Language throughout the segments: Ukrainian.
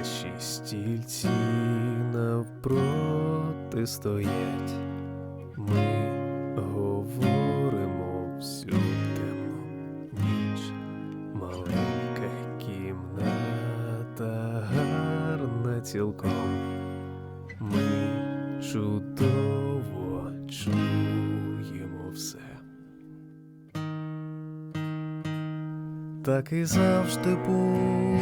Наші стільці навпроти стоять, ми говоримо всю темну ніч. Маленька кімната гарна цілком. Ми чудово чуємо все. Так і завжди було,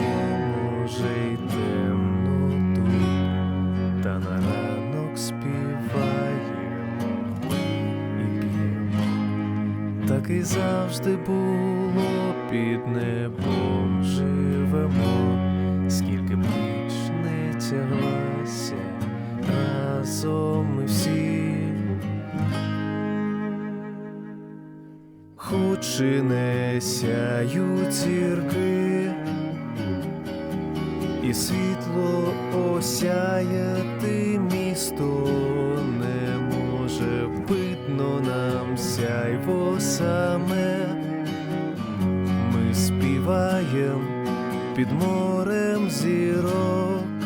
та на ранок співаємо і п'ємо. Так і завжди було, під небом живемо, скільки б ніч не тяглася, разом ми всі. Хоч і не сяють зірки, і світло осяяти місто не може видно нам сяйво саме. Ми співаєм під морем зірок.